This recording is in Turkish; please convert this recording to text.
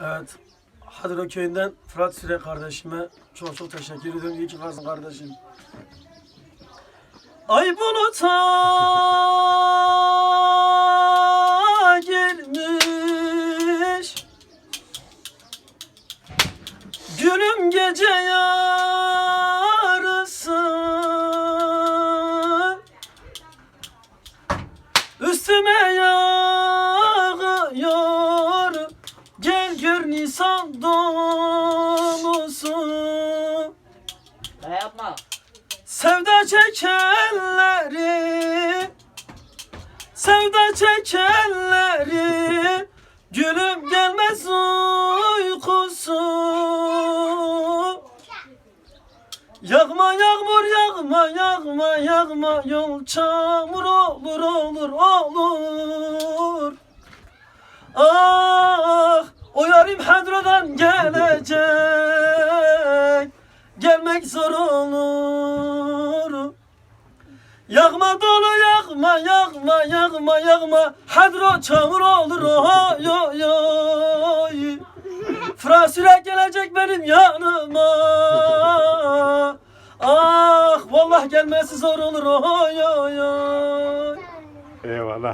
Evet. Hadro köyünden Fırat Süre kardeşime çok çok teşekkür ediyorum. İyi ki varsın kardeşim. Ay buluta girmiş Gülüm gece yarısı Üstüme yağıyor Nisan dolusu yapma. Sevda çekenleri. Sevda çekenleri. Gülüm gelmez uykusu. Yağma yağmur yağma yağma yağma. Yol çamur olur olur olur. Ah o yarim Hadro'dan gelecek Gelmek zor olur. Yağma dolu yağma yağma yağma yağma Hadro çamur olur. Oy oy oy. Frasüre gelecek benim yanıma. Ah vallahi gelmesi zor olur. Oy oy oy. Eyvallah.